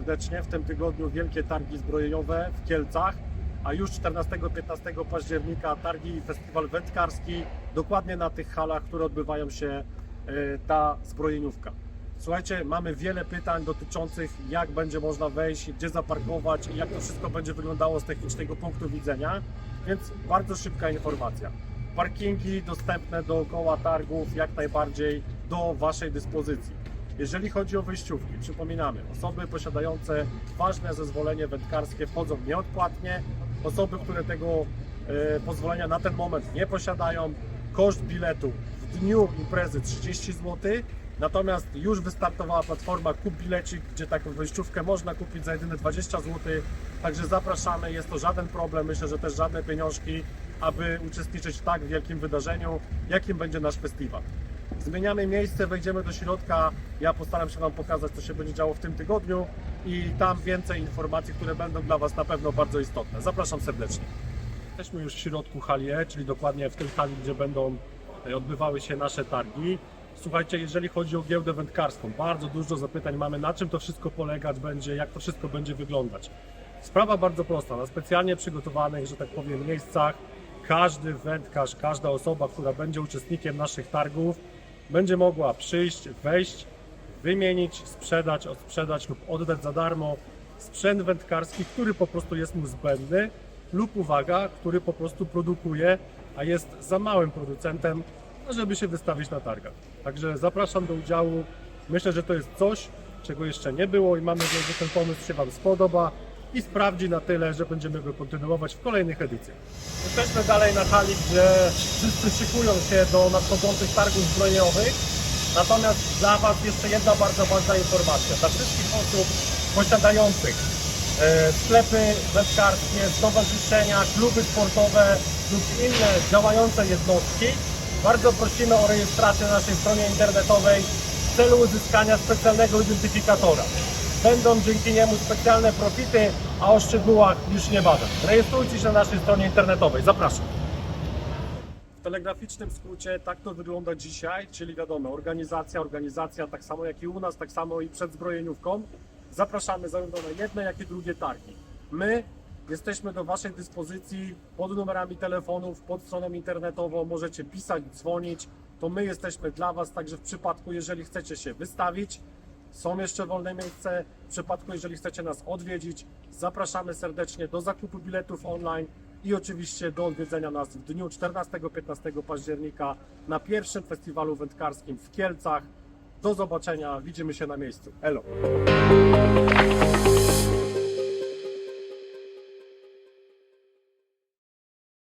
serdecznie. W tym tygodniu wielkie targi zbrojeniowe w Kielcach, a już 14-15 października targi i festiwal wędkarski, dokładnie na tych halach, które odbywają się e, ta zbrojeniówka. Słuchajcie, mamy wiele pytań dotyczących jak będzie można wejść, gdzie zaparkować i jak to wszystko będzie wyglądało z technicznego punktu widzenia, więc bardzo szybka informacja. Parkingi dostępne dookoła targów jak najbardziej do Waszej dyspozycji. Jeżeli chodzi o wyjściówki, przypominamy, osoby posiadające ważne zezwolenie wędkarskie wchodzą nieodpłatnie, osoby, które tego e, pozwolenia na ten moment nie posiadają, koszt biletu w dniu imprezy 30 zł, natomiast już wystartowała platforma Kup Bilecik, gdzie taką wejściówkę można kupić za jedyne 20 zł, także zapraszamy, jest to żaden problem, myślę, że też żadne pieniążki, aby uczestniczyć w tak wielkim wydarzeniu, jakim będzie nasz festiwal. Zmieniamy miejsce, wejdziemy do środka. Ja postaram się Wam pokazać, co się będzie działo w tym tygodniu i tam więcej informacji, które będą dla Was na pewno bardzo istotne. Zapraszam serdecznie. Jesteśmy już w środku hali E, czyli dokładnie w tej hali, gdzie będą e, odbywały się nasze targi. Słuchajcie, jeżeli chodzi o giełdę wędkarską, bardzo dużo zapytań mamy, na czym to wszystko polegać będzie, jak to wszystko będzie wyglądać. Sprawa bardzo prosta, na specjalnie przygotowanych, że tak powiem, miejscach każdy wędkarz, każda osoba, która będzie uczestnikiem naszych targów, będzie mogła przyjść, wejść, wymienić, sprzedać, odsprzedać lub oddać za darmo sprzęt wędkarski, który po prostu jest mu zbędny lub uwaga, który po prostu produkuje, a jest za małym producentem, żeby się wystawić na targach. Także zapraszam do udziału. Myślę, że to jest coś, czego jeszcze nie było i mam nadzieję, że ten pomysł się Wam spodoba i sprawdzi na tyle, że będziemy go kontynuować w kolejnych edycjach. Jesteśmy dalej na hali, gdzie wszyscy szykują się do nadchodzących targów zbrojeniowych. Natomiast dla Was jeszcze jedna bardzo ważna informacja. Dla wszystkich osób posiadających e, sklepy wędkarskie, stowarzyszenia, kluby sportowe lub inne działające jednostki, bardzo prosimy o rejestrację na naszej stronie internetowej w celu uzyskania specjalnego identyfikatora. Będą dzięki niemu specjalne profity, a o szczegółach już niebawem. Rejestrujcie się na naszej stronie internetowej. Zapraszam. W telegraficznym skrócie tak to wygląda dzisiaj, czyli wiadomo, organizacja, organizacja, tak samo jak i u nas, tak samo i przed zbrojeniówką. Zapraszamy zarówno na jedne, jak i drugie targi. My jesteśmy do Waszej dyspozycji pod numerami telefonów, pod stroną internetową, możecie pisać, dzwonić. To my jesteśmy dla Was, także w przypadku, jeżeli chcecie się wystawić, są jeszcze wolne miejsca. W przypadku, jeżeli chcecie nas odwiedzić, zapraszamy serdecznie do zakupu biletów online i oczywiście do odwiedzenia nas w dniu 14-15 października na pierwszym festiwalu wędkarskim w Kielcach. Do zobaczenia, widzimy się na miejscu. Elo!